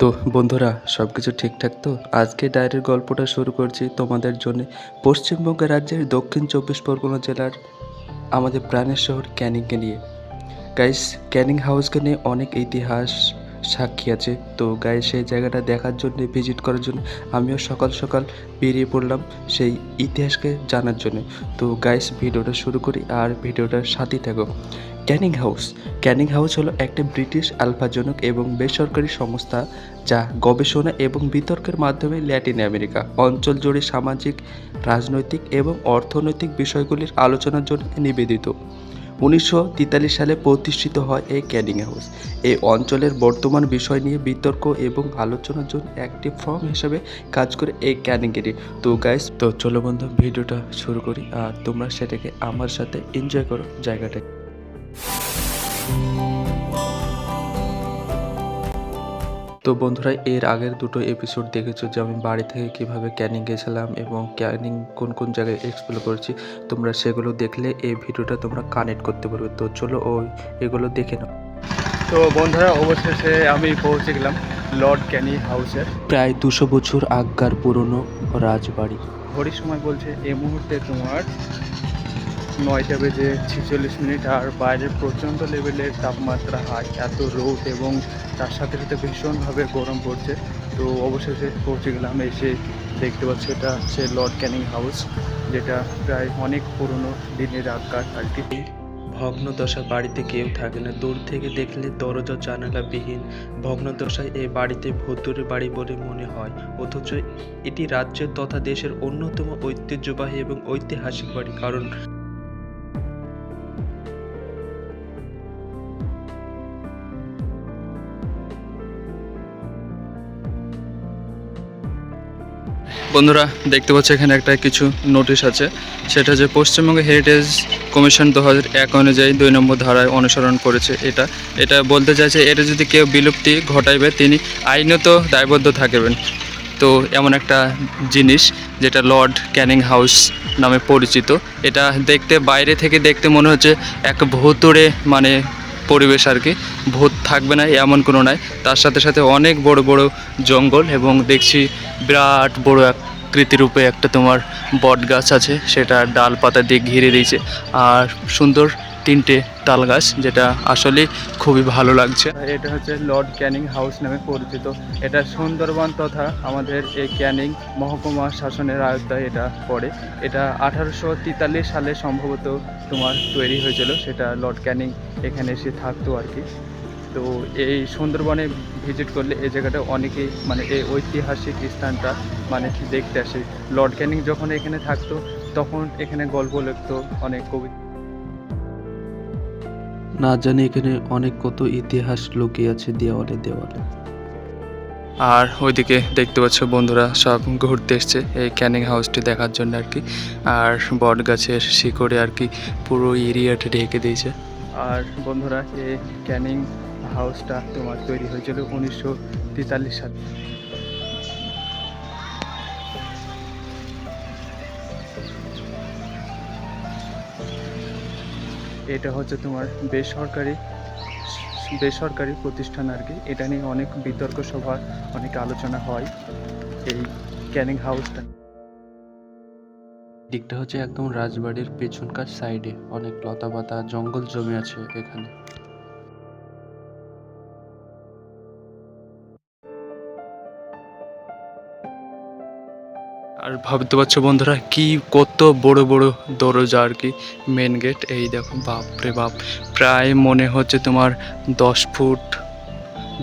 তো বন্ধুরা সব কিছু ঠিকঠাক তো? আজকে ডায়েরির গল্পটা শুরু করছি তোমাদের জন্য। পশ্চিমবঙ্গ রাজ্যের দক্ষিণ চব্বিশ পরগনা জেলার আমাদের প্রাণের শহর ক্যানিংকে নিয়ে। গাইস, ক্যানিং হাউসকে নিয়ে অনেক ইতিহাস সাক্ষী আছে। তো গাইস, সেই জায়গাটা দেখার জন্য, ভিজিট করার জন্য আমিও সকাল সকাল বেরিয়ে পড়লাম সেই ইতিহাসকে জানার জন্য। তো গাইস, ভিডিওটা শুরু করি আর ভিডিওটার সাথেই থাকো। ক্যানিং হাউস। ক্যানিং হাউস হলো একটি ব্রিটিশ আলফাজনক এবং বেসরকারি সংস্থা যা গবেষণা এবং বিতর্কের মাধ্যমে ল্যাটিন আমেরিকা, অঞ্চল জুড়ে সামাজিক, রাজনৈতিক এবং অর্থনৈতিক বিষয়গুলির আলোচনার জন্য নিবেদিত। উনিশশো তেতাল্লিশ সালে প্রতিষ্ঠিত হয় এই ক্যানিং হাউস। এই অঞ্চলের বর্তমান বিষয় নিয়ে বিতর্ক এবং আলোচনার জন্য একটি ফর্ম হিসেবে কাজ করে এই ক্যানিংয়েরই তো গাইস তো চলো বন্ধু, ভিডিওটা শুরু করি। আর তোমরা সেটাকে আমার সাথে এনজয় করো জায়গাটা তো বন্ধুরা এর আগের দুটো এপিসোড দেখেছ যে আমি বাড়ি থেকে কীভাবে ক্যানিং গেছিলাম এবং ক্যানিং কোন কোন জায়গায় এক্সপ্লোর করেছি? তোমরা সেগুলো দেখলে এই ভিডিওটা তোমরা কানেক্ট করতে পারবে। তো চলো ওই এগুলো দেখে নাও। তো বন্ধুরা অবশেষে আমি পৌঁছে গেলাম লর্ড ক্যানি হাউসের প্রায় দুশো বছর আগকার পুরনো রাজবাড়ি। ঘড়ির সময় বলছে এই মুহূর্তে তোমার নয়টা বেজে ছেচল্লিশ মিনিট আর বাইরের প্রচণ্ড লেভেলের তাপমাত্রা হাই এত রোদ এবং তার সাথে সাথে ভীষণভাবে গরম পড়ছে। তো অবশেষে পৌঁছে গেলাম, এসে দেখতে পাচ্ছি এটা হচ্ছে লর্ড ক্যানিং হাউস, যেটা প্রায় অনেক পুরনো দিনের আগকার আর কি। ভগ্নদশা বাড়িতে কেউ থাকে না। দূর থেকে দেখলে দরজা জানালা বিহীন ভগ্নদশায় এই বাড়িতে ভূতুরে বাড়ি বলে মনে হয়। অথচ এটি রাজ্যের তথা দেশের অন্যতম ঐতিহ্যবাহী এবং ঐতিহাসিক বাড়ি। কারণ বন্ধুরা, দেখতে পাচ্ছ এখানে একটা কিছু নোটিশ আছে। সেটা যে পশ্চিমবঙ্গ হেরিটেজ কমিশন দু হাজার এক অনুযায়ী দুই নম্বর ধারায় অনুসরণ করেছে এটা। এটা বলতে চাইছে, এটা যদি কেউ বিলুপ্তি ঘটাইবে, তিনি আইনত দায়বদ্ধ থাকবেন। তো এমন একটা জিনিস যেটা লর্ড ক্যানিং হাউস নামে পরিচিত। এটা দেখতে, বাইরে থেকে দেখতে মনে হচ্ছে এক ভুতুড়ে মানে পরিবেশ আর কি, ভূত থাকবে না, এমন কোনো নাই। তার সাথে সাথে অনেক বড় বড় জঙ্গল এবং দেখছি বিরাট বড় এক কৃতিরূপে একটা তোমার বট গাছ আছে, সেটা ডাল পাতা দিয়ে ঘিরে দিয়েছে। আর সুন্দর তিনটে তাল গাছ, যেটা আসলে খুবই ভালো লাগছে। এটা হচ্ছে লর্ড ক্যানিং হাউস নামে পরিচিত। এটা সুন্দরবন তথা আমাদের এই ক্যানিং মহকুমা শাসনের আয়ত্তায় এটা পড়ে। এটা আঠারোশো তেতাল্লিশ সালে সম্ভবত তোমার তৈরি হয়েছিল, সেটা লর্ড ক্যানিং এখানে এসে থাকতো আর কি। তো এই সুন্দরবনে ভিজিট করলে এই জায়গাটা অনেকেই মানে এই ঐতিহাসিক স্থানটা মানে দেখতে আসে। লর্ড ক্যানিং যখন এখানে থাকতো, তখন এখানে গল্প লিখতো অনেক কবি না জানি এখানে অনেক কত ইতিহাস লুকিয়ে আছে দেওয়ালে দেওয়ালে। আর ওইদিকে দেখতে পাচ্ছ বন্ধুরা, সব ঘুরতে এসছে এই ক্যানিং হাউসটি দেখার জন্য আর কি। আর বট গাছের শিকড়ে আর কি পুরো এরিয়াটি ঢেকে দিয়েছে। আর বন্ধুরা, এই ক্যানিং হাউসটা তোমার তৈরি হয়েছিল উনিশশো তেতাল্লিশ সালে। এটা হচ্ছে তোমার বেসরকারি বেসরকারি প্রতিষ্ঠান আর কি। এটা নিয়ে অনেক বিতর্ক সভা, অনেক আলোচনা হয় এই ক্যানিং হাউসটা। দিকটা হচ্ছে একদম রাজবাড়ির পেছনকার সাইডে অনেক লতা পাতা জঙ্গল জমে আছে এখানে। আর ভাবতে পারছ বন্ধুরা, কি কত বড় বড় দরজা আর কি মেন গেট এই দেখো বাপ রে বাপ। প্রায় মনে হচ্ছে তোমার দশ ফুট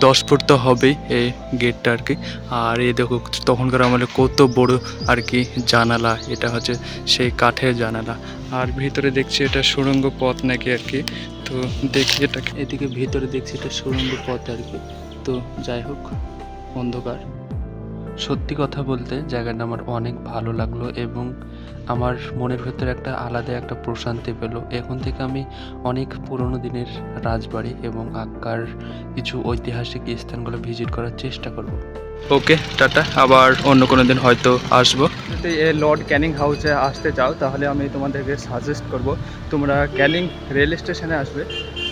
দশ ফুট তো হবেই এই গেটটা আর কি। আর এই দেখো, তখনকার আমলে কত বড় আর কি জানালা, এটা হচ্ছে সেই কাঠের জানালা। আর ভিতরে দেখছি এটা সুড়ঙ্গ পথ নাকি আর কি, তো দেখি এটা এদিকে ভিতরে দেখছি এটা সুরঙ্গ পথ আর কি, তো যাই হোক, অন্ধকার। সত্যি কথা বলতে জায়গাটা আমার অনেক ভালো লাগল এবং আমার মনের ভেতরে একটা আলাদা একটা প্রশান্তি পেল। এখন থেকে আমি অনেক পুরনো দিনের রাজবাড়ি এবং আগকার কিছু ঐতিহাসিক স্থানগুলো ভিজিট করার চেষ্টা করব। Okay tata. আবার অন্য কোনো দিন হয়তো আসব। যদি এই লর্ড ক্যানিং হাউসে আসতে চাও তাহলে আমি তোমাদেরকে সাজেস্ট করব তোমরা ক্যানিং রেল স্টেশনে আসবে।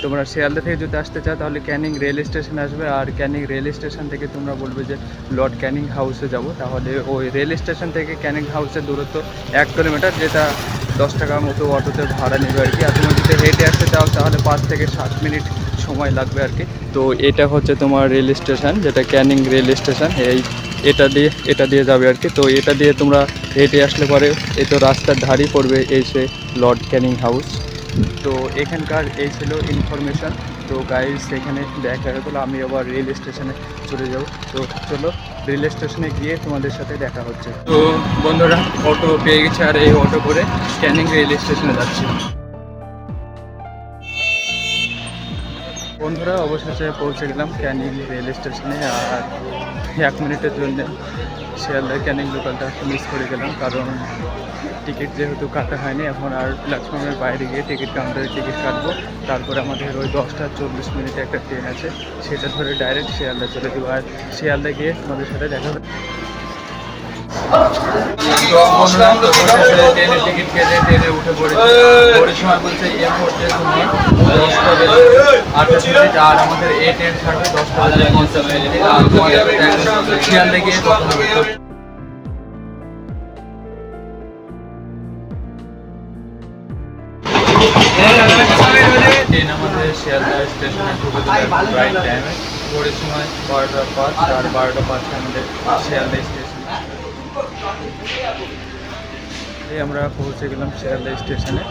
তোমরা শিয়ালদা থেকে যদি আসতে চাও, তাহলে ক্যানিং রেল স্টেশনে আসবে। আর ক্যানিং রেল স্টেশন থেকে তোমরা বলবে যে, লর্ড ক্যানিং হাউসে যাব। তাহলে ওই রেল স্টেশন থেকে ক্যানিং হাউসের দূরত্ব এক কিলোমিটার, যেটা দশ টাকার মতো অটোতে ভাড়া নেবে আর কি। আর তুমি যদি হেঁটে আসতে চাও, তাহলে পাঁচ থেকে সাত মিনিট সময় লাগবে আর কি। তো এটা হচ্ছে তোমার রেল স্টেশন, যেটা ক্যানিং রেল স্টেশন। এই এটা দিয়ে এটা দিয়ে যাবে আর কি। তো এটা দিয়ে তোমরা হেঁটে আসলে পরে, এই তো রাস্তার ধারই পড়বে এই সে লর্ড ক্যানিং হাউস। তো এখানকার এই ছিল ইনফরমেশন তো গাইজ এখানে দেখা হয়ে আমি আবার রেল স্টেশনে চলে যাব। তো চলো রেল স্টেশনে গিয়ে তোমাদের সাথে দেখা হচ্ছে। তো বন্ধুরা অটো পেয়ে গেছে আর এই অটো করে ক্যানিং রেল স্টেশনে যাচ্ছি। বন্ধুরা, অবশেষে পৌঁছে গেলাম ক্যানিং রেল স্টেশনে আর এক মিনিটের জন্য শিয়ালদা ক্যানিং লোকালটা মিস করে গেলাম, কারণ টিকিট যেহেতু কাটা হয়নি, এখন আর প্ল্যাটফর্মের বাইরে গিয়ে টিকিট কাউন্টারে টিকিট কাটবো। তারপরে আমাদের ওই দশটা চল্লিশ মিনিটে একটা ট্রেন আছে, সেটা ধরে ডাইরেক্ট শিয়ালদা চলে দেবো আর শিয়ালদা গিয়ে তোমাদের সাথে দেখা হবে। ট্রেনের টিকিট কেটে ট্রেনে উঠে পড়েছি পরের সময় শিয়ালদা স্টেশনে ঢুকে দিল রাইট টাইমে ভোরের সময় বারোটা পাঁচ আর বারোটা পাঁচে আমাদের শিয়ালদা স্টেশন এই আমরা পৌঁছে গেলাম শিয়ালদা স্টেশনে।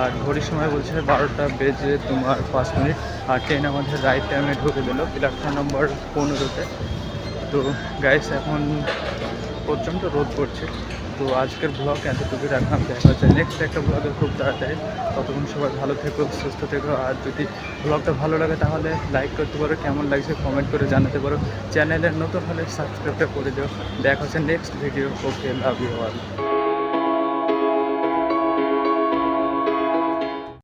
আর ঘড়ির সময় বলছে বারোটা বেজে তোমার পাঁচ মিনিট। আর ট্রেন আমাদের রাইট টাইমে ঢুকে দিল প্ল্যাটফর্ম নম্বর পনেরোতে। তো গাইস এখন প্রচণ্ড রোদ পড়ছে। তো আজকের ব্লগ এতটুকু রাখলাম। দেখা হচ্ছে নেক্সট একটা ব্লগে খুব তাড়াতাড়ি। ততক্ষণ সবাই ভালো থেকো, সুস্থ থেকো। আর যদি ব্লগটা ভালো লাগে, তাহলে লাইক করতে পারো। কেমন লাগছে কমেন্ট করে জানাতে পারো। চ্যানেলের নতুন হলে সাবস্ক্রাইবটা করে দিও। দেখা হচ্ছে next video okay love you all